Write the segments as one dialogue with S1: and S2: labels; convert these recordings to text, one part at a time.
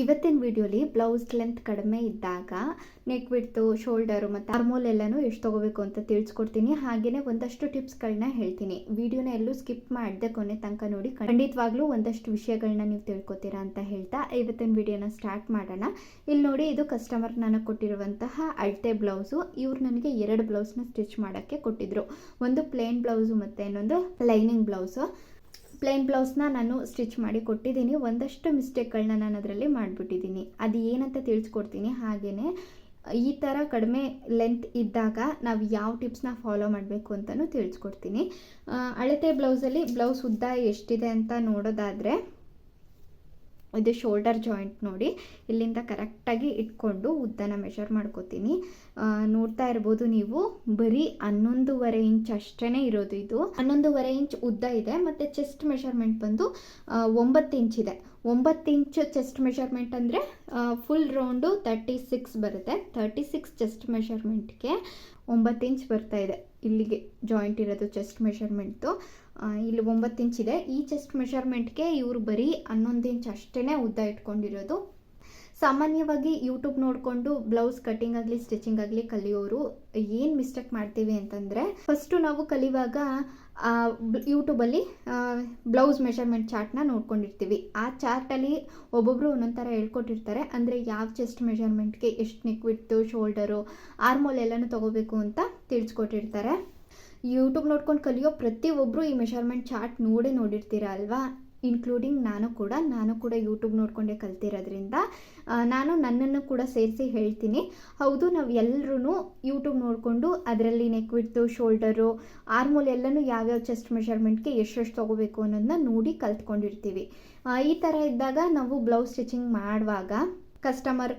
S1: ಇವತ್ತಿನ ವಿಡಿಯೋಲಿ blouse length ಕಡಿಮೆ ಇದ್ದಾಗ ನೆಕ್ ಬಿಡ್ತು ಶೋಲ್ಡರು ಮತ್ತು ಆರ್ಮೋಲ್ ಎಲ್ಲನೂ ಎಷ್ಟು ತೊಗೋಬೇಕು ಅಂತ ತಿಳಿಸ್ಕೊಡ್ತೀನಿ. ಹಾಗೆಯೇ ಒಂದಷ್ಟು ಟಿಪ್ಸ್ಗಳನ್ನ ಹೇಳ್ತೀನಿ. ವಿಡಿಯೋನ ಎಲ್ಲೂ ಸ್ಕಿಪ್ ಮಾಡದೆ ಕೊನೆ ತನಕ ನೋಡಿ. ಖಂಡಿತವಾಗ್ಲೂ ಒಂದಷ್ಟು ವಿಷಯಗಳನ್ನ ನೀವು ತಿಳ್ಕೊತೀರಾ ಅಂತ ಹೇಳ್ತಾ ಇವತ್ತಿನ ವಿಡಿಯೋನ ಸ್ಟಾರ್ಟ್ ಮಾಡೋಣ. ಇಲ್ಲಿ ನೋಡಿ ಇದು ಕಸ್ಟಮರ್ ನನಗೆ ಕೊಟ್ಟಿರುವಂತಹ ಅಳತೆ ಬ್ಲೌಸು. ಇವ್ರು ನನಗೆ ಎರಡು ಬ್ಲೌಸ್ನ ಸ್ಟಿಚ್ ಮಾಡೋಕ್ಕೆ ಕೊಟ್ಟಿದ್ರು. ಒಂದು ಪ್ಲೇನ್ ಬ್ಲೌಸು ಮತ್ತು ಇನ್ನೊಂದು ಲೈನಿಂಗ್ ಬ್ಲೌಸು. ಪ್ಲೇನ್ ಬ್ಲೌಸ್ನ ನಾನು ಸ್ಟಿಚ್ ಮಾಡಿ ಕೊಟ್ಟಿದ್ದೀನಿ. ಒಂದಷ್ಟು ಮಿಸ್ಟೇಕ್ಗಳನ್ನ ನಾನು ಅದರಲ್ಲಿ ಮಾಡಿಬಿಟ್ಟಿದ್ದೀನಿ. ಅದು ಏನಂತ ತಿಳಿಸ್ಕೊಡ್ತೀನಿ. ಹಾಗೆಯೇ ಈ ಥರ ಕಡಿಮೆ ಲೆಂತ್ ಇದ್ದಾಗ ನಾವು ಯಾವ ಟಿಪ್ಸ್ನ ಫಾಲೋ ಮಾಡಬೇಕು ಅಂತಲೂ ತಿಳಿಸ್ಕೊಡ್ತೀನಿ. ಅಳತೆ ಬ್ಲೌಸಲ್ಲಿ ಬ್ಲೌಸ್ ಉದ್ದ ಎಷ್ಟಿದೆ ಅಂತ ನೋಡೋದಾದರೆ ಇದು ಶೋಲ್ಡರ್ ಜಾಯಿಂಟ್ ನೋಡಿ. ಇಲ್ಲಿಂದ ಕರೆಕ್ಟಾಗಿ ಇಟ್ಕೊಂಡು ಉದ್ದನ ಮೆಷರ್ ಮಾಡ್ಕೋತೀನಿ. ನೋಡ್ತಾ ಇರ್ಬೋದು ನೀವು, ಬರೀ ಹನ್ನೊಂದೂವರೆ ಇಂಚ್ ಅಷ್ಟೇ ಇರೋದು ಇದು. ಹನ್ನೊಂದೂವರೆ ಇಂಚ್ ಉದ್ದ ಇದೆ, ಮತ್ತು ಚೆಸ್ಟ್ ಮೆಷರ್ಮೆಂಟ್ ಬಂದು ಒಂಬತ್ತು ಇಂಚ್ ಇದೆ. ಒಂಬತ್ತು ಇಂಚ್ ಚೆಸ್ಟ್ ಮೆಷರ್ಮೆಂಟ್ ಅಂದರೆ ಫುಲ್ ರೌಂಡು ತರ್ಟಿ ಸಿಕ್ಸ್ ಬರುತ್ತೆ. ತರ್ಟಿ ಸಿಕ್ಸ್ ಚೆಸ್ಟ್ ಮೆಷರ್ಮೆಂಟ್ಗೆ ಒಂಬತ್ತು ಇಂಚ್ ಬರ್ತಾ ಇದೆ ಇಲ್ಲಿಗೆ ಜಾಯಿಂಟ್ ಇರೋದು ಚೆಸ್ಟ್ ಮೆಷರ್ಮೆಂಟ್ದು ಇಲ್ಲಿ ಒಂಬತ್ತು ಇಂಚ್ ಇದೆ. ಈ ಚೆಸ್ಟ್ ಮೆಷರ್ಮೆಂಟ್ಗೆ ಇವರು ಬರೀ ಹನ್ನೊಂದು ಇಂಚ್ ಅಷ್ಟೇ ಉದ್ದ ಇಟ್ಕೊಂಡಿರೋದು. ಸಾಮಾನ್ಯವಾಗಿ ಯೂಟ್ಯೂಬ್ ನೋಡಿಕೊಂಡು ಬ್ಲೌಸ್ ಕಟ್ಟಿಂಗ್ ಆಗಲಿ ಸ್ಟಿಚಿಂಗ್ ಆಗಲಿ ಕಲಿಯೋರು ಏನು ಮಿಸ್ಟೇಕ್ ಮಾಡ್ತೀವಿ ಅಂತಂದರೆ ಫಸ್ಟು ನಾವು ಕಲಿಯುವಾಗ ಯೂಟ್ಯೂಬಲ್ಲಿ ಬ್ಲೌಸ್ ಮೆಷರ್ಮೆಂಟ್ ಚಾರ್ಟ್ನ ನೋಡ್ಕೊಂಡಿರ್ತೀವಿ. ಆ ಚಾರ್ಟಲ್ಲಿ ಒಬ್ಬೊಬ್ಬರು ಒಂದೊಂದು ಥರ ಹೇಳ್ಕೊಟ್ಟಿರ್ತಾರೆ. ಅಂದರೆ ಯಾವ ಚೆಸ್ಟ್ ಮೆಷರ್ಮೆಂಟ್ಗೆ ಎಷ್ಟು ನೆಕ್ ವಿಡ್ತು ಶೋಲ್ಡರು ಆರ್ಮೋಲ್ ಎಲ್ಲನೂ ತೊಗೋಬೇಕು ಅಂತ ತಿಳಿಸ್ಕೊಟ್ಟಿರ್ತಾರೆ. ಯೂಟ್ಯೂಬ್ ನೋಡ್ಕೊಂಡು ಕಲಿಯೋ ಪ್ರತಿಯೊಬ್ಬರು ಈ ಮೆಷರ್ಮೆಂಟ್ ಚಾರ್ಟ್ ನೋಡೇ ನೋಡಿರ್ತೀರ ಅಲ್ವಾ? ಇನ್ಕ್ಲೂಡಿಂಗ್ ನಾನು ಕೂಡ ನಾನು ಕೂಡ ಯೂಟ್ಯೂಬ್ ನೋಡಿಕೊಂಡೇ ಕಲ್ತಿರೋದ್ರಿಂದ ನಾನು ನನ್ನನ್ನು ಕೂಡ ಸೇರಿಸಿ ಹೇಳ್ತೀನಿ. ಹೌದು, ನಾವು ಎಲ್ಲರೂ ಯೂಟ್ಯೂಬ್ ನೋಡಿಕೊಂಡು ಅದರಲ್ಲಿ ನೆಕ್ ವಿಡ್ತು ಶೋಲ್ಡರು ಆರ್ಮೋಲ್ ಎಲ್ಲನೂ ಯಾವ್ಯಾವ ಚೆಸ್ಟ್ ಮೆಷರ್ಮೆಂಟ್ಗೆ ಎಷ್ಟೆಷ್ಟು ತೊಗೋಬೇಕು ಅನ್ನೋದನ್ನ ನೋಡಿ ಕಲ್ತ್ಕೊಂಡಿರ್ತೀವಿ. ಈ ಥರ ಇದ್ದಾಗ ನಾವು ಬ್ಲೌಸ್ ಸ್ಟಿಚಿಂಗ್ ಮಾಡುವಾಗ ಕಸ್ಟಮರ್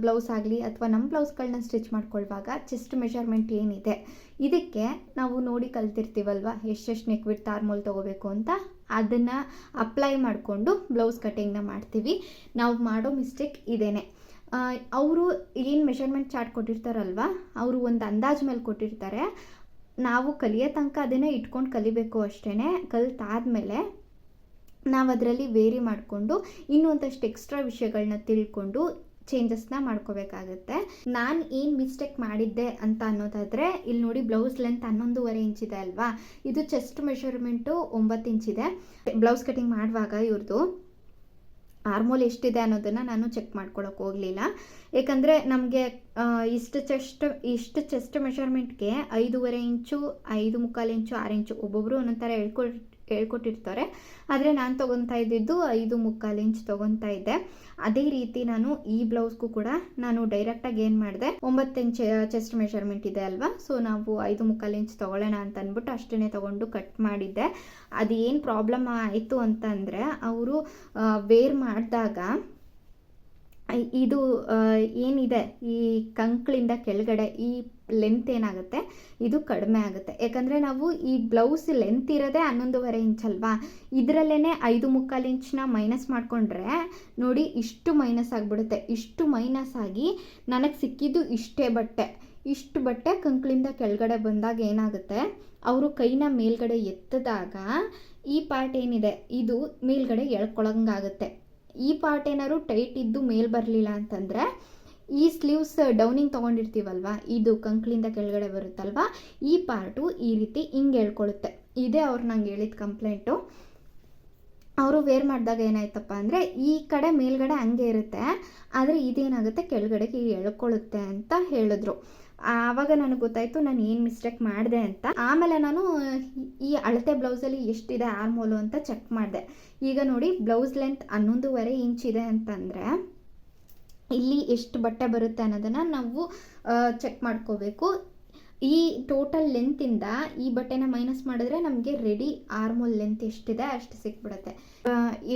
S1: ಬ್ಲೌಸ್ ಆಗಲಿ ಅಥವಾ ನಮ್ಮ ಬ್ಲೌಸ್ಗಳನ್ನ ಸ್ಟಿಚ್ ಮಾಡ್ಕೊಳ್ಳುವಾಗ ಚೆಸ್ಟ್ ಮೆಷರ್ಮೆಂಟ್ ಏನಿದೆ? ಇದಕ್ಕೆ ನಾವು ನೋಡಿ ಕಲ್ತಿರ್ತೀವಲ್ವ ಎಷ್ಟೆಷ್ಟು ನೆಕ್ ತಾರ್ಮೋಲ್ ತೊಗೋಬೇಕು ಅಂತ? ಅದನ್ನು ಅಪ್ಲೈ ಮಾಡಿಕೊಂಡು ಬ್ಲೌಸ್ ಕಟ್ಟಿಂಗ್ನ ಮಾಡ್ತೀವಿ. ನಾವು ಮಾಡೋ ಮಿಸ್ಟೇಕ್ ಇದೇನೆ. ಅವರು ಏನು ಮೆಷರ್ಮೆಂಟ್ ಚಾರ್ಟ್ ಕೊಟ್ಟಿರ್ತಾರಲ್ವ? ಅವರು ಒಂದು ಅಂದಾಜು ಮೇಲೆ ಕೊಟ್ಟಿರ್ತಾರೆ. ನಾವು ಕಲಿಯೋ ತನಕ ಅದನ್ನೇ ಇಟ್ಕೊಂಡು ಕಲಿಬೇಕು ಅಷ್ಟೇ ಕಲಿತಾದ್ಮೇಲೆ ನಾವು ಅದರಲ್ಲಿ ವೇರಿ ಮಾಡಿಕೊಂಡು ಇನ್ನೂ ಒಂದಷ್ಟು ಎಕ್ಸ್ಟ್ರಾ ವಿಷಯಗಳನ್ನ ತಿಳ್ಕೊಂಡು ಚೇಂಜಸ್ನ ಮಾಡ್ಕೋಬೇಕಾಗುತ್ತೆ. ನಾನು ಏನು ಮಿಸ್ಟೇಕ್ ಮಾಡಿದ್ದೆ ಅಂತ ಅನ್ನೋದಾದರೆ ಇಲ್ಲಿ ನೋಡಿ ಬ್ಲೌಸ್ ಲೆಂತ್ ಹನ್ನೊಂದುವರೆ ಇಂಚ್ ಇದೆ ಅಲ್ವಾ? ಇದು ಚೆಸ್ಟ್ ಮೆಷರ್ಮೆಂಟು ಒಂಬತ್ತು ಇಂಚ್ ಇದೆ. ಬ್ಲೌಸ್ ಕಟಿಂಗ್ ಮಾಡುವಾಗ ಇವ್ರದ್ದು ಆರ್ಮೋಲ್ ಎಷ್ಟಿದೆ ಅನ್ನೋದನ್ನು ನಾನು ಚೆಕ್ ಮಾಡ್ಕೊಳಕ್ಕೆ ಹೋಗಲಿಲ್ಲ. ಏಕೆಂದರೆ ನಮಗೆ ಇಷ್ಟು ಚೆಸ್ಟ್ ಇಷ್ಟು ಚೆಸ್ಟ್ ಮೆಷರ್ಮೆಂಟ್ಗೆ ಐದೂವರೆ ಇಂಚು ಐದು ಮುಕ್ಕಾಲು ಇಂಚು ಆರು ಇಂಚು ಒಬ್ಬೊಬ್ಬರು ಒಂದೊಂದು ಥರ ಹೇಳ್ಕೊಟ್ ಹೇಳ್ಕೊಟ್ಟಿರ್ತಾರೆ. ಆದರೆ ನಾನು ತೊಗೊತಾ ಇದ್ದಿದ್ದು ಐದು ಮುಕ್ಕಾಲು ಇಂಚ್ ತೊಗೊತಾ ಇದ್ದೆ. ಅದೇ ರೀತಿ ನಾನು ಈ ಬ್ಲೌಸ್ಗೂ ಕೂಡ ನಾನು ಡೈರೆಕ್ಟಾಗಿ ಏನು ಮಾಡಿದೆ, ಒಂಬತ್ತು ಇಂಚ್ ಚೆಸ್ಟ್ ಮೆಷರ್ಮೆಂಟ್ ಇದೆ ಅಲ್ವಾ? ಸೊ ನಾವು ಐದು ಮುಕ್ಕಾಲು ಇಂಚ್ ತೊಗೊಳ್ಳೋಣ ಅಂತ ಅಂದ್ಬಿಟ್ಟು ಅಷ್ಟೇ ತೊಗೊಂಡು ಕಟ್ ಮಾಡಿದ್ದೆ. ಅದೇನು ಪ್ರಾಬ್ಲಮ್ ಆಯಿತು ಅಂತಂದರೆ, ಅವರು ವೇರ್ ಮಾಡಿದಾಗ ಇದು ಏನಿದೆ ಈ ಕಂಕ್ಳಿಂದ ಕೆಳಗಡೆ ಈ ಲೆಂತ್ ಏನಾಗುತ್ತೆ? ಇದು ಕಡಿಮೆ ಆಗುತ್ತೆ. ಯಾಕಂದರೆ ನಾವು ಈ ಬ್ಲೌಸ್ ಲೆಂತ್ ಇರೋದೇ ಹನ್ನೊಂದುವರೆ ಇಂಚ್ ಅಲ್ವಾ? ಇದರಲ್ಲೇ ಐದು ಮುಕ್ಕಾಲು ಇಂಚನ್ನ ಮೈನಸ್ ಮಾಡಿಕೊಂಡ್ರೆ ನೋಡಿ ಇಷ್ಟು ಮೈನಸ್ ಆಗಿಬಿಡುತ್ತೆ. ಇಷ್ಟು ಮೈನಸ್ ಆಗಿ ನನಗೆ ಸಿಕ್ಕಿದ್ದು ಇಷ್ಟೇ ಬಟ್ಟೆ. ಇಷ್ಟು ಬಟ್ಟೆ ಕಂಕ್ಳಿಂದ ಕೆಳಗಡೆ ಬಂದಾಗ ಏನಾಗುತ್ತೆ? ಅವರು ಕೈನ ಮೇಲ್ಗಡೆ ಎತ್ತಿದಾಗ ಈ ಪಾರ್ಟ್ ಏನಿದೆ? ಇದು ಮೇಲ್ಗಡೆ ಎಳ್ಕೊಳಂಗಾಗುತ್ತೆ. ಈ ಪಾರ್ಟ್ ಏನಾದ್ರು ಟೈಟ್ ಇದ್ದು ಮೇಲ್ ಬರಲಿಲ್ಲ ಅಂತಂದರೆ, ಈ ಸ್ಲೀವ್ಸ್ ಡೌನಿಂಗ್ ತೊಗೊಂಡಿರ್ತೀವಲ್ವ, ಇದು ಕಂಕ್ಳಿಂದ ಕೆಳಗಡೆ ಬರುತ್ತಲ್ವ, ಈ ಪಾರ್ಟು ಈ ರೀತಿ ಹಿಂಗೆ ಹೇಳ್ಕೊಳುತ್ತೆ. ಇದೇ ಅವ್ರು ನಂಗೆ ಹೇಳಿದ ಕಂಪ್ಲೇಂಟು ಅವರು ವೇರ್ ಮಾಡಿದಾಗ ಏನಾಯ್ತಪ್ಪ ಅಂದರೆ ಈ ಕಡೆ ಮೇಲ್ಗಡೆ ಹಂಗೆ ಇರುತ್ತೆ, ಆದರೆ ಇದೇನಾಗುತ್ತೆ ಕೆಳಗಡೆಗೆ ಎಳ್ಕೊಳ್ಳುತ್ತೆ ಅಂತ ಹೇಳಿದ್ರು. ಆವಾಗ ನನಗೆ ಗೊತ್ತಾಯಿತು ನಾನು ಏನು ಮಿಸ್ಟೇಕ್ ಮಾಡಿದೆ ಅಂತ. ಆಮೇಲೆ ನಾನು ಈ ಅಳತೆ ಬ್ಲೌಸಲ್ಲಿ ಎಷ್ಟಿದೆ ಆರ್ಮೋಲು ಅಂತ ಚೆಕ್ ಮಾಡಿದೆ. ಈಗ ನೋಡಿ ಬ್ಲೌಸ್ ಲೆಂತ್ ಹನ್ನೊಂದೂವರೆ ಇಂಚ್ ಇದೆ ಅಂತಂದರೆ ಇಲ್ಲಿ ಎಷ್ಟು ಬಟ್ಟೆ ಬರುತ್ತೆ ಅನ್ನೋದನ್ನು ನಾವು ಚೆಕ್ ಮಾಡ್ಕೋಬೇಕು. ಈ ಟೋಟಲ್ ಲೆಂತಿಂದ ಈ ಬಟ್ಟೆನ ಮೈನಸ್ ಮಾಡಿದ್ರೆ ನಮಗೆ ರೆಡಿ ಆರ್ಮೋಲ್ ಲೆಂತ್ ಎಷ್ಟಿದೆ ಅಷ್ಟು ಸಿಕ್ಬಿಡುತ್ತೆ.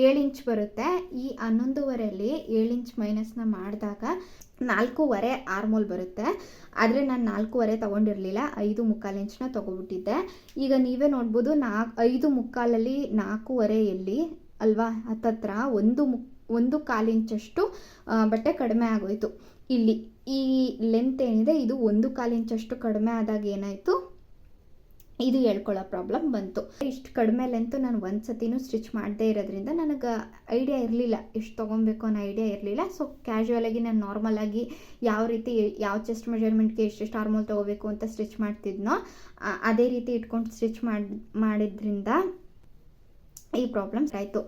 S1: ಏಳು ಇಂಚ್ ಬರುತ್ತೆ. ಈ ಹನ್ನೊಂದುವರೆಯಲ್ಲಿ ಏಳು ಇಂಚ್ ಮೈನಸ್ನ ಮಾಡಿದಾಗ ನಾಲ್ಕೂವರೆ ಆರ್ಮೋಲ್ ಬರುತ್ತೆ. ಆದರೆ ನಾನು ನಾಲ್ಕೂವರೆ ತೊಗೊಂಡಿರಲಿಲ್ಲ, ಐದು ಮುಕ್ಕಾಲು ಇಂಚನ್ನ ತೊಗೊಬಿಟ್ಟಿದ್ದೆ. ಈಗ ನೀವೇ ನೋಡ್ಬೋದು ನಾಲ್ಕು ಐದು ಮುಕ್ಕಾಲಲ್ಲಿ ನಾಲ್ಕೂವರೆಯಲ್ಲಿ ಅಲ್ವಾ, ಹತ್ತತ್ರ ಒಂದು ಮುಕ್, ಒಂದು ಕಾಲು ಇಂಚಷ್ಟು ಬಟ್ಟೆ ಕಡಿಮೆ ಆಗೋಯ್ತು. ಇಲ್ಲಿ ಈ ಲೆಂತ್ ಏನಿದೆ, ಇದು ಒಂದು ಕಾಲಿಂಚಷ್ಟು ಕಡಿಮೆ ಆದಾಗ ಏನಾಯಿತು? ಇದು ಹೇಳ್ಕೊಳ್ಳೋ ಪ್ರಾಬ್ಲಮ್ ಬಂತು. ಇಷ್ಟು ಕಡಿಮೆ ಲೆಂತು ನಾನು ಒಂದು ಸತಿನೂ ಸ್ಟಿಚ್ ಮಾಡದೇ ಇರೋದ್ರಿಂದ ನನಗೆ ಐಡಿಯಾ ಇರಲಿಲ್ಲ. ಎಷ್ಟು ತೊಗೊಬೇಕು ಅನ್ನೋ ಐಡಿಯಾ ಇರಲಿಲ್ಲ. ಸೊ ಕ್ಯಾಶುವಲಾಗಿ ನಾನು ನಾರ್ಮಲಾಗಿ ಯಾವ ರೀತಿ, ಯಾವ ಚೆಸ್ಟ್ ಮೆಜರ್ಮೆಂಟ್ಗೆ ಎಷ್ಟೆಷ್ಟು ಆರ್ಮೋಲ್ ತೊಗೋಬೇಕು ಅಂತ ಸ್ಟಿಚ್ ಮಾಡ್ತಿದ್ನೋ ಅದೇ ರೀತಿ ಇಟ್ಕೊಂಡು ಸ್ಟಿಚ್ ಮಾಡಿ, ಮಾಡಿದ್ರಿಂದ ಈ ಪ್ರಾಬ್ಲಮ್ಸ್ ಆಯಿತು.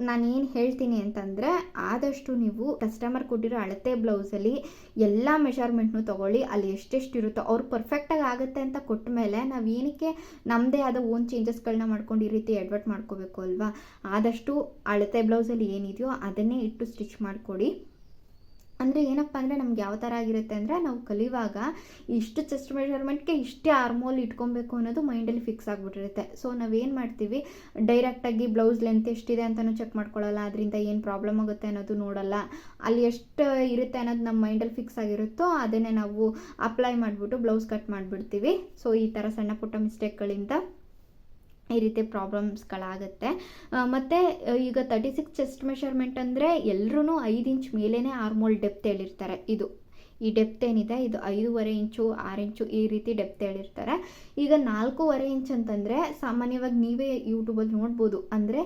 S1: ನಾನು ಏನು ಹೇಳ್ತೀನಿ ಅಂತಂದರೆ, ಆದಷ್ಟು ನೀವು ಕಸ್ಟಮರ್ ಕೊಟ್ಟಿರೋ ಅಳತೆ ಬ್ಲೌಸಲ್ಲಿ ಎಲ್ಲ ಮೆಷರ್ಮೆಂಟ್ನು ತೊಗೊಳ್ಳಿ. ಅಲ್ಲಿ ಎಷ್ಟೆಷ್ಟು ಇರುತ್ತೋ, ಅವ್ರು ಪರ್ಫೆಕ್ಟಾಗಿ ಆಗುತ್ತೆ ಅಂತ ಕೊಟ್ಟ ಮೇಲೆ ನಾವು ಏನಕ್ಕೆ ನಮ್ಮದೇ ಆದ ಓನ್ ಚೇಂಜಸ್ಗಳನ್ನ ಮಾಡ್ಕೊಂಡು ಈ ರೀತಿ ಎಡ್ವರ್ಟ್ ಮಾಡ್ಕೋಬೇಕು ಅಲ್ವಾ? ಆದಷ್ಟು ಅಳತೆ ಬ್ಲೌಸಲ್ಲಿ ಏನಿದೆಯೋ ಅದನ್ನೇ ಇಟ್ಟು ಸ್ಟಿಚ್ ಮಾಡಿಕೊಡಿ. ಅಂದರೆ ಏನಪ್ಪ ಅಂದರೆ ನಮ್ಗೆ ಯಾವ ಥರ ಆಗಿರುತ್ತೆ ಅಂದರೆ ನಾವು ಕಲಿಯುವಾಗ ಇಷ್ಟು ಚೆಸ್ಟ್ ಮೆಷರ್ಮೆಂಟ್ಗೆ ಇಷ್ಟೇ ಆರ್ಮೋಲ್ ಇಟ್ಕೊಬೇಕು ಅನ್ನೋದು ಮೈಂಡಲ್ಲಿ ಫಿಕ್ಸ್ ಆಗಿಬಿಟ್ಟಿರುತ್ತೆ. ಸೊ ನಾವೇನು ಮಾಡ್ತೀವಿ? ಡೈರೆಕ್ಟಾಗಿ ಬ್ಲೌಸ್ ಲೆಂತ್ ಎಷ್ಟಿದೆ ಅಂತಲೂ ಚೆಕ್ ಮಾಡ್ಕೊಳ್ಳಲ್ಲ, ಅದರಿಂದ ಏನು ಪ್ರಾಬ್ಲಮ್ ಆಗುತ್ತೆ ಅನ್ನೋದು ನೋಡಲ್ಲ. ಅಲ್ಲಿ ಎಷ್ಟು ಇರುತ್ತೆ ಅನ್ನೋದು ನಮ್ಮ ಮೈಂಡಲ್ಲಿ ಫಿಕ್ಸ್ ಆಗಿರುತ್ತೋ ಅದನ್ನೇ ನಾವು ಅಪ್ಲೈ ಮಾಡಿಬಿಟ್ಟು ಬ್ಲೌಸ್ ಕಟ್ ಮಾಡಿಬಿಡ್ತೀವಿ. ಸೊ ಈ ಥರ ಸಣ್ಣ ಪುಟ್ಟ ಮಿಸ್ಟೇಕ್ಗಳಿಂದ ಈ ರೀತಿ ಪ್ರಾಬ್ಲಮ್ಸ್ಗಳಾಗುತ್ತೆ ಮತ್ತು ಈಗ ತರ್ಟಿ ಸಿಕ್ಸ್ ಚೆಸ್ಟ್ ಮೆಷರ್ಮೆಂಟ್ ಅಂದರೆ ಎಲ್ಲರೂ ಐದು ಇಂಚ್ ಮೇಲೇ ಆರ್ಮೋಲ್ ಡೆಪ್ತ್ ಹೇಳಿರ್ತಾರೆ. ಇದು, ಈ ಡೆಪ್ತ್ ಏನಿದೆ? ಇದು ಐದೂವರೆ ಇಂಚು, ಆರು ಇಂಚು ಈ ರೀತಿ ಡೆಪ್ತ್ ಹೇಳಿರ್ತಾರೆ. ಈಗ ನಾಲ್ಕೂವರೆ ಇಂಚ್ ಅಂತಂದರೆ ಸಾಮಾನ್ಯವಾಗಿ ನೀವೇ ಯೂಟ್ಯೂಬಲ್ಲಿ ನೋಡ್ಬೋದು. ಅಂದರೆ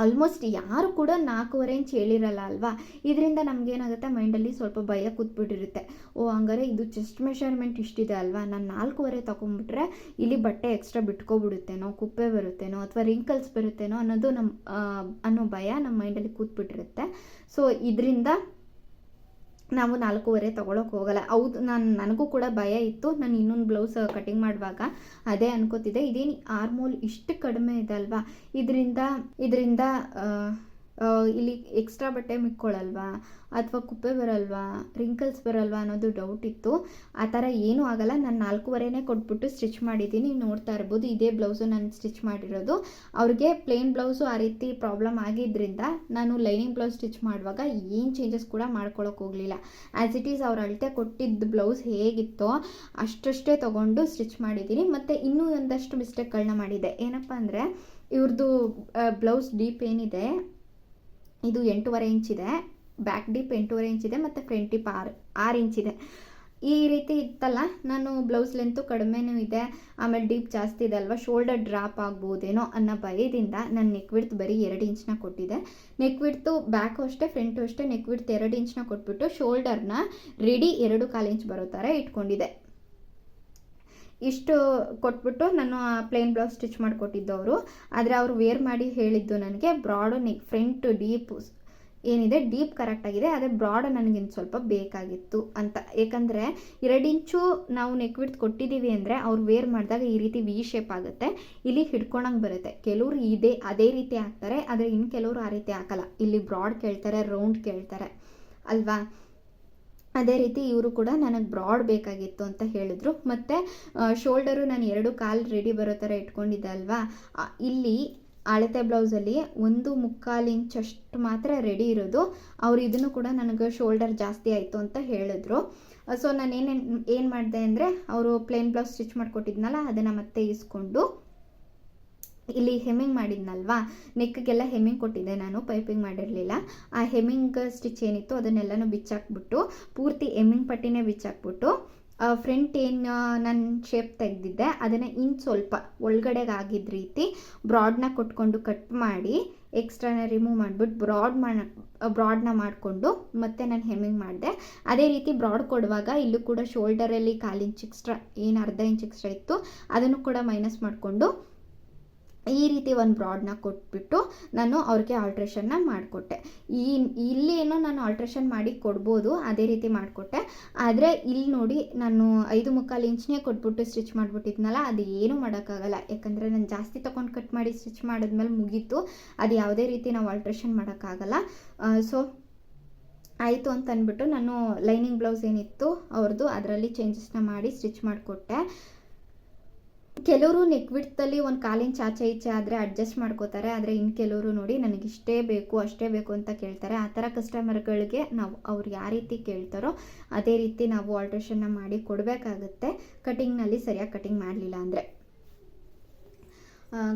S1: ಆಲ್ಮೋಸ್ಟ್ ಯಾರು ಕೂಡ ನಾಲ್ಕೂವರೆ ಇಂಚ್ ಹೇಳಿರಲ್ಲ ಅಲ್ವಾ? ಇದರಿಂದ ನಮಗೇನಾಗುತ್ತೆ? ಮೈಂಡಲ್ಲಿ ಸ್ವಲ್ಪ ಭಯ ಕೂತ್ಬಿಟ್ಟಿರುತ್ತೆ. ಓ, ಹಂಗಾರೆ ಇದು ಚೆಸ್ಟ್ ಮೆಷರ್ಮೆಂಟ್ ಇಷ್ಟಿದೆ ಅಲ್ವಾ? ನಾನು ನಾಲ್ಕೂವರೆ ತೊಗೊಂಬಿಟ್ರೆ ಇಲ್ಲಿ ಬಟ್ಟೆ ಎಕ್ಸ್ಟ್ರಾ ಬಿಟ್ಕೊಬಿಡುತ್ತೇನೋ, ಕುಪ್ಪೆ ಬರುತ್ತೇನೋ ಅಥವಾ ರಿಂಕಲ್ಸ್ ಬರುತ್ತೇನೋ ಅನ್ನೋದು ನಮ್ಮ ಅನ್ನೋ ಭಯ ನಮ್ಮ ಮೈಂಡಲ್ಲಿ ಕೂತ್ಬಿಟ್ಟಿರುತ್ತೆ. ಸೊ ಇದರಿಂದ ನಾವು ನಾಲ್ಕೂವರೆ ತೊಗೊಳಕ್ಕೆ ಹೋಗಲ್ಲ. ಹೌದು, ನಾನು, ನನಗೂ ಕೂಡ ಭಯ ಇತ್ತು. ನಾನು ಇನ್ನೊಂದು ಬ್ಲೌಸ್ ಕಟಿಂಗ್ ಮಾಡುವಾಗ ಅದೇ ಅನ್ಕೋತಿದ್ದೆ. ಇದೇನು ಆರ್ಮೋಲ್ ಇಷ್ಟು ಕಡಿಮೆ ಇದೆ ಅಲ್ವಾ? ಇದರಿಂದ ಇದರಿಂದ ಇಲ್ಲಿ ಎಕ್ಸ್ಟ್ರಾ ಬಟ್ಟೆ ಮಿಕ್ಕೊಳ್ಳಲ್ವಾ? ಅಥವಾ ಕುಪ್ಪೆ ಬರಲ್ವಾ? ರಿಂಕಲ್ಸ್ ಬರಲ್ವಾ ಅನ್ನೋದು ಡೌಟ್ ಇತ್ತು. ಆ ಥರ ಏನೂ ಆಗಲ್ಲ. ನಾನು ನಾಲ್ಕೂವರೆನೇ ಕೊಟ್ಬಿಟ್ಟು ಸ್ಟಿಚ್ ಮಾಡಿದ್ದೀನಿ. ನೋಡ್ತಾ ಇರ್ಬೋದು. ಇದೇ ಬ್ಲೌಸು ನಾನು ಸ್ಟಿಚ್ ಮಾಡಿರೋದು. ಅವ್ರಿಗೆ ಪ್ಲೇನ್ ಬ್ಲೌಸು ಆ ರೀತಿ ಪ್ರಾಬ್ಲಮ್ ಆಗಿದ್ದರಿಂದ ನಾನು ಲೈನಿಂಗ್ ಬ್ಲೌಸ್ ಸ್ಟಿಚ್ ಮಾಡುವಾಗ ಏನು ಚೇಂಜಸ್ ಕೂಡ ಮಾಡ್ಕೊಳಕ್ಕೆ ಹೋಗಲಿಲ್ಲ. ಆ್ಯಸ್ ಇಟ್ ಈಸ್ ಅವ್ರ ಅಳತೆ ಕೊಟ್ಟಿದ್ದ ಬ್ಲೌಸ್ ಹೇಗಿತ್ತೋ ಅಷ್ಟಷ್ಟೇ ತೊಗೊಂಡು ಸ್ಟಿಚ್ ಮಾಡಿದ್ದೀನಿ. ಮತ್ತು ಇನ್ನೂ ಒಂದಷ್ಟು ಮಿಸ್ಟೇಕ್ಗಳನ್ನ ಮಾಡಿದೆ ಏನಪ್ಪ ಅಂದರೆ ಇವ್ರದ್ದು ಬ್ಲೌಸ್ ಡೀಪ್ ಏನಿದೆ ಇದು ಎಂಟೂವರೆ ಇಂಚಿದೆ ಬ್ಯಾಕ್ ಡಿಪ್ ಎಂಟೂವರೆ ಇಂಚಿದೆ ಮತ್ತು ಫ್ರಂಟ್ ಡೀಪ್ ಆರು ಆರು ಇಂಚಿದೆ ಈ ರೀತಿ ಇತ್ತಲ್ಲ, ನಾನು ಬ್ಲೌಸ್ ಲೆಂತು ಕಡಿಮೆನೂ ಇದೆ, ಆಮೇಲೆ ಡೀಪ್ ಜಾಸ್ತಿ ಇದೆ ಅಲ್ವಾ, ಶೋಲ್ಡರ್ ಡ್ರಾಪ್ ಆಗ್ಬೋದೇನೋ ಅನ್ನೋ ಭಯದಿಂದ ನಾನು ನೆಕ್ ವಿಡ್ತ್ ಬರೀ ಎರಡು ಇಂಚ್ನ ಕೊಟ್ಟಿದ್ದೆ. ನೆಕ್ ವಿಡ್ತು ಬ್ಯಾಕು ಅಷ್ಟೇ ಫ್ರಂಟು ಅಷ್ಟೇ ನೆಕ್ ವಿಡ್ತ್ ಎರಡು ಇಂಚ್ನ ಕೊಟ್ಬಿಟ್ಟು ಶೋಲ್ಡರ್ನ ರೆಡಿ ಎರಡು ಕಾಲು ಇಂಚ್ ಬರೋ ಥರ ಇಟ್ಕೊಂಡಿದ್ದೆ. ಇಷ್ಟು ಕೊಟ್ಬಿಟ್ಟು ನಾನು ಪ್ಲೇನ್ ಬ್ಲೌಸ್ ಸ್ಟಿಚ್ ಮಾಡಿಕೊಟ್ಟಿದ್ದು ಅವರು ಆದರೆ ಅವರು ವೇರ್ ಮಾಡಿ ಹೇಳಿದ್ದು ನನಗೆ ಬ್ರಾಡು ನೆಕ್ ಫ್ರಂಟ್ ಡೀಪ್ ಏನಿದೆ ಡೀಪ್ ಕರೆಕ್ಟ್ ಆಗಿದೆ. ಅದೇ ಬ್ರಾಡ್ ನನಗಿನ್ನು ಸ್ವಲ್ಪ ಬೇಕಾಗಿತ್ತು ಅಂತ. ಏಕೆಂದರೆ ಎರಡು ಇಂಚು ನಾವು ನೆಕ್ ವಿಡ್ತ್ ಕೊಟ್ಟಿದ್ದೀವಿ ಅಂದರೆ ಅವ್ರು ವೇರ್ ಮಾಡಿದಾಗ ಈ ರೀತಿ ವಿ ಶೇಪ್ ಆಗುತ್ತೆ. ಇಲ್ಲಿ ಹಿಡ್ಕೊಳಂಗೆ ಬರುತ್ತೆ. ಕೆಲವರು ಇದೇ, ಅದೇ ರೀತಿ ಹಾಕ್ತಾರೆ. ಆದರೆ ಇನ್ನು ಕೆಲವರು ಆ ರೀತಿ ಹಾಕಲ್ಲ. ಇಲ್ಲಿ ಬ್ರಾಡ್ ಕೇಳ್ತಾರೆ ರೌಂಡ್ ಕೇಳ್ತಾರೆ. ಅಲ್ವಾ? ಅದೇ ರೀತಿ ಇವರು ಕೂಡ ನನಗೆ ಬ್ರಾಡ್ ಬೇಕಾಗಿತ್ತು ಅಂತ ಹೇಳಿದ್ರು. ಮತ್ತು ಶೋಲ್ಡರು ನಾನು ಎರಡು ಕಾಲು ರೆಡಿ ಬರೋ ಥರ ಇಟ್ಕೊಂಡಿದ್ದೆ ಅಲ್ವಾ? ಇಲ್ಲಿ ಅಳತೆ ಬ್ಲೌಸಲ್ಲಿ ಒಂದು ಮುಕ್ಕಾಲು ಇಂಚ್ ಮಾತ್ರ ರೆಡಿ ಇರೋದು. ಅವರು ಇದನ್ನು ಕೂಡ ನನಗೆ ಶೋಲ್ಡರ್ ಜಾಸ್ತಿ ಆಯಿತು ಅಂತ ಹೇಳಿದ್ರು. ಸೊ ನಾನು ಏನೇನು, ಏನು ಮಾಡಿದೆ ಅಂದರೆ, ಅವರು ಪ್ಲೇನ್ ಬ್ಲೌಸ್ ಸ್ಟಿಚ್ ಮಾಡಿಕೊಟ್ಟಿದ್ನಲ್ಲ, ಅದನ್ನು ಮತ್ತೆ ಇಸ್ಕೊಂಡು ಇಲ್ಲಿ ಹೆಮ್ಮಿಂಗ್ ಮಾಡಿದ್ನಲ್ವಾ? ನೆಕ್ಗೆಲ್ಲ ಹೆಮ್ಮಿಂಗ್ ಕೊಟ್ಟಿದ್ದೆ. ನಾನು ಪೈಪಿಂಗ್ ಮಾಡಿರಲಿಲ್ಲ. ಆ ಹೆಮ್ಮಿಂಗ್ ಸ್ಟಿಚ್ ಏನಿತ್ತು ಅದನ್ನೆಲ್ಲನೂ ಬಿಚ್ಚಾಕ್ಬಿಟ್ಟು, ಪೂರ್ತಿ ಹೆಮ್ಮಿಂಗ್ ಪಟ್ಟಿನೇ ಬಿಚ್ಚಾಕ್ಬಿಟ್ಟು ಫ್ರಂಟ್ ಏನು ನನ್ನ ಶೇಪ್ ತೆಗೆದಿದ್ದೆ, ಅದನ್ನು ಇನ್ನು ಸ್ವಲ್ಪ ಒಳಗಡೆಗೆ ಆಗಿದ್ದ ರೀತಿ ಬ್ರಾಡ್ನ ಕೊಟ್ಕೊಂಡು ಕಟ್ ಮಾಡಿ ಎಕ್ಸ್ಟ್ರಾನ ರಿಮೂವ್ ಮಾಡಿಬಿಟ್ಟು ಬ್ರಾಡ್ ಮಾಡ ಬ್ರಾಡ್ನ ಮಾಡಿಕೊಂಡು ಮತ್ತೆ ನಾನು ಹೆಮ್ಮಿಂಗ್ ಮಾಡಿದೆ. ಅದೇ ರೀತಿ ಬ್ರಾಡ್ ಕೊಡುವಾಗ ಇಲ್ಲೂ ಕೂಡ ಶೋಲ್ಡರಲ್ಲಿ ಕಾಲು ಎಕ್ಸ್ಟ್ರಾ ಏನು ಅರ್ಧ ಇಂಚ್ ಎಕ್ಸ್ಟ್ರಾ ಇತ್ತು, ಅದನ್ನು ಕೂಡ ಮೈನಸ್ ಮಾಡಿಕೊಂಡು ಈ ರೀತಿ ಒಂದು ಬ್ರಾಡನ್ನ ಕೊಟ್ಬಿಟ್ಟು ನಾನು ಅವ್ರಿಗೆ ಆಲ್ಟ್ರೇಷನ್ನ ಮಾಡಿಕೊಟ್ಟೆ. ಈ, ಇಲ್ಲಿ ಏನೋ ನಾನು ಆಲ್ಟ್ರೇಷನ್ ಮಾಡಿ ಕೊಡ್ಬೋದು, ಅದೇ ರೀತಿ ಮಾಡಿಕೊಟ್ಟೆ. ಆದರೆ ಇಲ್ಲಿ ನೋಡಿ ನಾನು ಐದು ಮುಕ್ಕಾಲು ಇಂಚ್ನೇ ಕೊಟ್ಬಿಟ್ಟು ಸ್ಟಿಚ್ ಮಾಡಿಬಿಟ್ಟಿದ್ನಲ್ಲ, ಅದು ಏನೂ ಮಾಡೋಕ್ಕಾಗಲ್ಲ. ಯಾಕಂದರೆ ನಾನು ಜಾಸ್ತಿ ತೊಗೊಂಡು ಕಟ್ ಮಾಡಿ ಸ್ಟಿಚ್ ಮಾಡಿದ್ಮೇಲೆ ಮುಗೀತು. ಅದು ಯಾವುದೇ ರೀತಿ ನಾವು ಆಲ್ಟ್ರೇಷನ್ ಮಾಡೋಕ್ಕಾಗಲ್ಲ. ಸೊ ಆಯಿತು ಅಂತ ಅಂದ್ಬಿಟ್ಟು ನಾನು ಲೈನಿಂಗ್ ಬ್ಲೌಸ್ ಏನಿತ್ತು ಅವ್ರದ್ದು ಅದರಲ್ಲಿ ಚೇಂಜಸ್ನ ಮಾಡಿ ಸ್ಟಿಚ್ ಮಾಡಿಕೊಟ್ಟೆ. ಕೆಲವರು ನೆಕ್ ವಿಡ್ತಲ್ಲಿ ಒಂದು ಕಾಲಿನ ಚಾಚೆ ಈಚೆ ಆದರೆ ಅಡ್ಜಸ್ಟ್ ಮಾಡ್ಕೋತಾರೆ. ಆದರೆ ಇನ್ನು ಕೆಲವರು ನೋಡಿ ನನಗೆ ಇಷ್ಟೇ ಬೇಕು, ಅಷ್ಟೇ ಬೇಕು ಅಂತ ಕೇಳ್ತಾರೆ. ಆ ಥರ ಕಸ್ಟಮರ್ಗಳಿಗೆ ನಾವು ಅವ್ರು ಯಾವ ರೀತಿ ಕೇಳ್ತಾರೋ ಅದೇ ರೀತಿ ನಾವು ಆಲ್ಟ್ರೇಷನ್ನ ಮಾಡಿ ಕೊಡಬೇಕಾಗುತ್ತೆ. ಕಟಿಂಗ್ನಲ್ಲಿ ಸರಿಯಾಗಿ ಕಟಿಂಗ್ ಮಾಡಲಿಲ್ಲ ಅಂದರೆ.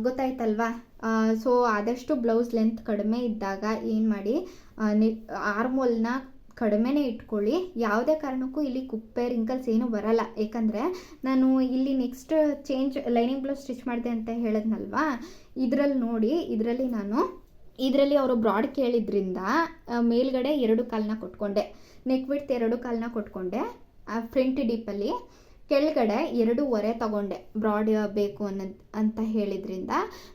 S1: ಗೊತ್ತಾಯ್ತಲ್ವಾ? ಸೊ ಆದಷ್ಟು ಬ್ಲೌಸ್ ಲೆಂತ್ ಕಡಿಮೆ ಇದ್ದಾಗ ಏನು ಮಾಡಿ ಆರ್ಮೋಲ್ನ ಕಡಿಮೆನೇ ಇಟ್ಕೊಳ್ಳಿ. ಯಾವುದೇ ಕಾರಣಕ್ಕೂ ಇಲ್ಲಿ ಕುಪ್ಪೆ ರಿಂಕಲ್ಸ್ ಏನೂ ಬರಲ್ಲ. ಏಕೆಂದರೆ ನಾನು ಇಲ್ಲಿ next change lining blouse stitch ಮಾಡಿದೆ ಅಂತ ಹೇಳಿದ್ನಲ್ವಾ? ಇದರಲ್ಲಿ ನೋಡಿ, ಇದರಲ್ಲಿ ನಾನು, ಇದರಲ್ಲಿ ಅವರು ಬ್ರಾಡ್ ಕೇಳಿದ್ರಿಂದ ಮೇಲ್ಗಡೆ ಎರಡು ಕಾಲನ್ನ ಕೊಟ್ಕೊಂಡೆ. ನೆಕ್ ವಿಡ್ತ್ ಎರಡು ಕಾಲನ್ನ ಕೊಟ್ಕೊಂಡೆ. ಫ್ರಂಟ್ ಡೀಪಲ್ಲಿ ಕೆಳಗಡೆ ಎರಡೂವರೆ ತಗೊಂಡೆ. ಬ್ರಾಡ್ ಬೇಕು ಅನ್ನೋದು, ಅಂತ ಹೇಳಿದ್ರಿಂದ.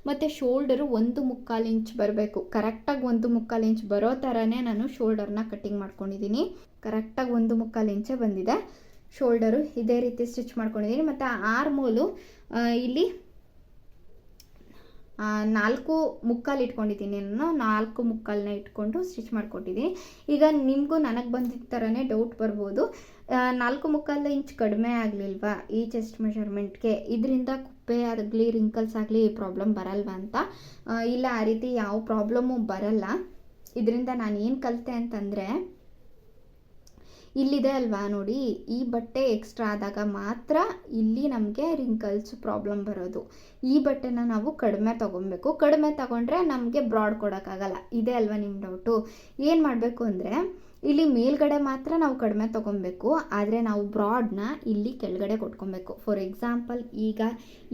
S1: ಮತ್ತು ಶೋಲ್ಡರು ಒಂದು ಮುಕ್ಕಾಲು ಇಂಚ್ ಬರಬೇಕು. ಕರೆಕ್ಟಾಗಿ ಒಂದು ಮುಕ್ಕಾಲು ಇಂಚ್ ಬರೋ ಥರನೇ ನಾನು ಶೋಲ್ಡರ್ನ ಕಟ್ಟಿಂಗ್ ಮಾಡ್ಕೊಂಡಿದ್ದೀನಿ. ಕರೆಕ್ಟಾಗಿ ಒಂದು ಮುಕ್ಕಾಲು ಇಂಚೇ ಬಂದಿದೆ. ಶೋಲ್ಡರು ಇದೇ ರೀತಿ ಸ್ಟಿಚ್ ಮಾಡ್ಕೊಂಡಿದ್ದೀನಿ. ಮತ್ತು ಆರ್ಮೋಲು ಇಲ್ಲಿ ನಾಲ್ಕು ಮುಕ್ಕಾಲು ಇಟ್ಕೊಂಡಿದ್ದೀನಿ ನಾನು. ನಾಲ್ಕು ಮುಕ್ಕಾಲನ್ನ ಇಟ್ಕೊಂಡು ಸ್ಟಿಚ್ ಮಾಡ್ಕೊಟ್ಟಿದ್ದೀನಿ. ಈಗ ನಿಮಗೂ ನನಗೆ ಬಂದಿದ್ದ ಥರನೇ ಡೌಟ್ ಬರ್ಬೋದು. ನಾಲ್ಕು ಮುಕ್ಕಾಲು ಇಂಚ್ ಕಡಿಮೆ ಆಗಲಿಲ್ವಾ ಈ ಚೆಸ್ಟ್ ಮೆಷರ್ಮೆಂಟ್ಗೆ ಇದರಿಂದ ಕುಪ್ಪೆ ಆಗಲಿ ರಿಂಕಲ್ಸ್ ಆಗಲಿ ಪ್ರಾಬ್ಲಮ್ ಬರಲ್ವಾ ಅಂತ? ಇಲ್ಲ, ಆ ರೀತಿ ಯಾವ ಪ್ರಾಬ್ಲಮ್ಮು ಬರಲ್ಲ. ಇದರಿಂದ ನಾನು ಏನು ಕಲಿತೆ ಅಂತಂದರೆ, ಇಲ್ಲಿದೆ ಅಲ್ವಾ ನೋಡಿ, ಈ ಬಟ್ಟೆ ಎಕ್ಸ್ಟ್ರಾ ಆದಾಗ ಮಾತ್ರ ಇಲ್ಲಿ ನಮಗೆ ರಿಂಕಲ್ಸ್ ಪ್ರಾಬ್ಲಮ್ ಬರೋದು. ಈ ಬಟ್ಟೆನ ನಾವು ಕಡಿಮೆ ತೊಗೊಬೇಕು. ಕಡಿಮೆ ತೊಗೊಂಡ್ರೆ ನಮಗೆ ಬ್ರಾಡ್ ಕೊಡೋಕ್ಕಾಗಲ್ಲ. ಇದೆ ಅಲ್ವಾ ನಿಮ್ಮ ಡೌಟು ಏನು ಮಾಡಬೇಕು ಅಂದರೆ ಇಲ್ಲಿ ಮೇಲ್ಗಡೆ ಮಾತ್ರ ನಾವು ಕಡಿಮೆ ತೊಗೊಬೇಕು, ಆದರೆ ನಾವು ಬ್ರಾಡ್ನ ಇಲ್ಲಿ ಕೆಳಗಡೆ ಕೊಟ್ಕೊಬೇಕು. ಫಾರ್ ಎಕ್ಸಾಂಪಲ್ ಈಗ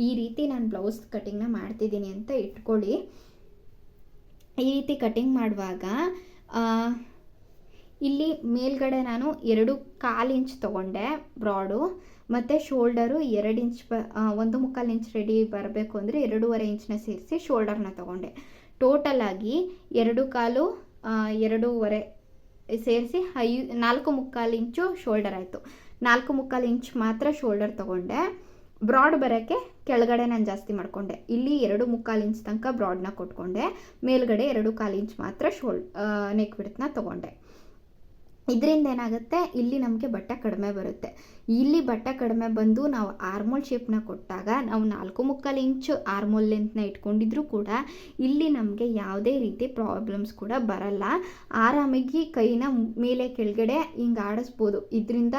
S1: ಈ ರೀತಿ ನಾನು ಬ್ಲೌಸ್ ಕಟಿಂಗ್ನ ಮಾಡ್ತಿದ್ದೀನಿ ಅಂತ ಇಟ್ಕೊಳ್ಳಿ. ಈ ರೀತಿ ಕಟಿಂಗ್ ಮಾಡುವಾಗ ಇಲ್ಲಿ ಮೇಲ್ಗಡೆ ನಾನು ಎರಡು ಕಾಲು ಇಂಚ್ ತೊಗೊಂಡೆ ಬ್ರಾಡು ಮತ್ತು ಶೋಲ್ಡರು ಎರಡು ಇಂಚ್ ಬ ಒಂದು ಮುಕ್ಕಾಲು ಇಂಚ್ ರೆಡಿ ಬರಬೇಕು ಅಂದರೆ ಎರಡೂವರೆ ಇಂಚನ್ನ ಸೇರಿಸಿ ಶೋಲ್ಡರ್ನ ತೊಗೊಂಡೆ. ಟೋಟಲ್ ಆಗಿ ಎರಡು ಕಾಲು ಎರಡೂವರೆ ಸೇರಿಸಿ ಐ, ನಾಲ್ಕು ಮುಕ್ಕಾಲು ಇಂಚು ಶೋಲ್ಡರ್ ಆಯಿತು. ನಾಲ್ಕು ಮುಕ್ಕಾಲು ಇಂಚ್ ಮಾತ್ರ ಶೋಲ್ಡರ್ ತೊಗೊಂಡೆ. ಬ್ರಾಡ್ ಬರೋಕ್ಕೆ ಕೆಳಗಡೆ ನಾನು ಜಾಸ್ತಿ ಮಾಡಿಕೊಂಡೆ. ಇಲ್ಲಿ ಎರಡು ಮುಕ್ಕಾಲು ಇಂಚ್ ತನಕ ಬ್ರಾಡ್ನ ಕೊಟ್ಕೊಂಡೆ. ಮೇಲ್ಗಡೆ ಎರಡು ಕಾಲು ಇಂಚ್ ಮಾತ್ರ ಶೋಲ್ ನೆಕ್ ಬಿಡ್ತನ್ನ ತೊಗೊಂಡೆ. ಇದರಿಂದ ಏನಾಗುತ್ತೆ? ಇಲ್ಲಿ ನಮಗೆ ಬಟ್ಟೆ ಕಡಿಮೆ ಬರುತ್ತೆ. ಇಲ್ಲಿ ಬಟ್ಟೆ ಕಡಿಮೆ ಬಂದು ನಾವು ಆರ್ಮೋಲ್ ಶೇಪ್ನ ಕೊಟ್ಟಾಗ ನಾವು ನಾಲ್ಕು ಮುಕ್ಕಾಲು ಇಂಚು ಆರ್ಮೋಲ್ ಲೆಂತ್ನ ಇಟ್ಕೊಂಡಿದ್ರೂ ಕೂಡ ಇಲ್ಲಿ ನಮಗೆ ಯಾವುದೇ ರೀತಿ ಪ್ರಾಬ್ಲಮ್ಸ್ ಕೂಡ ಬರಲ್ಲ. ಆರಾಮಾಗಿ ಕೈನ ಮೇಲೆ ಕೆಳಗಡೆ ಹಿಂಗೆ ಆಡಿಸ್ಬೋದು. ಇದರಿಂದ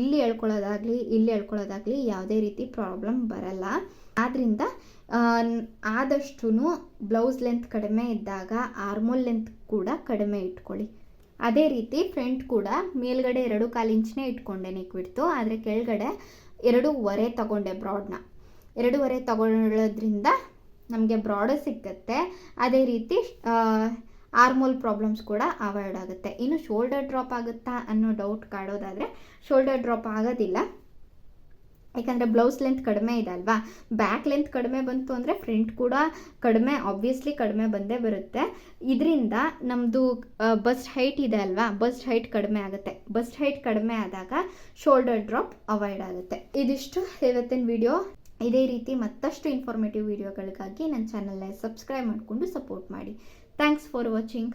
S1: ಇಲ್ಲಿ ಎಳ್ಕೊಳ್ಳೋದಾಗಲಿ ಇಲ್ಲಿ ಎಳ್ಕೊಳ್ಳೋದಾಗಲಿ ಯಾವುದೇ ರೀತಿ ಪ್ರಾಬ್ಲಮ್ ಬರಲ್ಲ. ಆದ್ದರಿಂದ ಆದಷ್ಟು ಬ್ಲೌಸ್ ಲೆಂತ್ ಕಡಿಮೆ ಇದ್ದಾಗ ಆರ್ಮೋಲ್ ಲೆಂತ್ ಕೂಡ ಕಡಿಮೆ ಇಟ್ಕೊಳ್ಳಿ. ಅದೇ ರೀತಿ ಫ್ರಂಟ್ ಕೂಡ ಮೇಲ್ಗಡೆ ಎರಡು ಕಾಲು ಇಂಚನೇ ಇಟ್ಕೊಂಡೆ ನೆಕ್ ಆದರೆ ಕೆಳಗಡೆ ಎರಡೂವರೆ ತಗೊಂಡೆ ಬ್ರಾಡ್ನ ಎರಡೂವರೆ ತಗೊಳ್ಳೋದ್ರಿಂದ ನಮಗೆ ಬ್ರಾಡ್ ಸಿಕ್ಕತ್ತೆ. ಅದೇ ರೀತಿ ಆರ್ಮೋಲ್ ಪ್ರಾಬ್ಲಮ್ಸ್ ಕೂಡ ಅವಾಯ್ಡ್ ಆಗುತ್ತೆ. ಇನ್ನು ಶೋಲ್ಡರ್ ಡ್ರಾಪ್ ಆಗುತ್ತಾ ಅನ್ನೋ ಡೌಟ್ ಕಾಡೋದಾದರೆ ಶೋಲ್ಡರ್ ಡ್ರಾಪ್ ಆಗೋದಿಲ್ಲ. ಯಾಕಂದರೆ ಬ್ಲೌಸ್ ಲೆಂತ್ ಕಡಿಮೆ ಇದೆ ಅಲ್ವಾ? ಬ್ಯಾಕ್ ಲೆಂತ್ ಕಡಿಮೆ ಬಂತು ಅಂದರೆ ಫ್ರಂಟ್ ಕೂಡ ಕಡಿಮೆ ಆಬ್ವಿಯಸ್ಲಿ ಕಡಿಮೆ ಬಂದೇ ಬರುತ್ತೆ. ಇದರಿಂದ ನಮ್ಮದು ಬಸ್ಟ್ ಹೈಟ್ ಇದೆ ಅಲ್ವಾ? ಬಸ್ಟ್ ಹೈಟ್ ಕಡಿಮೆ ಆಗುತ್ತೆ. ಬಸ್ಟ್ ಹೈಟ್ ಕಡಿಮೆ ಆದಾಗ ಶೋಲ್ಡರ್ ಡ್ರಾಪ್ ಅವಾಯ್ಡ್ ಆಗುತ್ತೆ. ಇದಿಷ್ಟು ಇವತ್ತಿನ ವಿಡಿಯೋ ಇದೇ ರೀತಿ ಮತ್ತಷ್ಟು ಇನ್ಫಾರ್ಮೇಟಿವ್ ವಿಡಿಯೋಗಳಿಗಾಗಿ ನನ್ನ ಚಾನಲ್ನ ಸಬ್ಸ್ಕ್ರೈಬ್ ಮಾಡಿಕೊಂಡು ಸಪೋರ್ಟ್ ಮಾಡಿ. Thanks for watching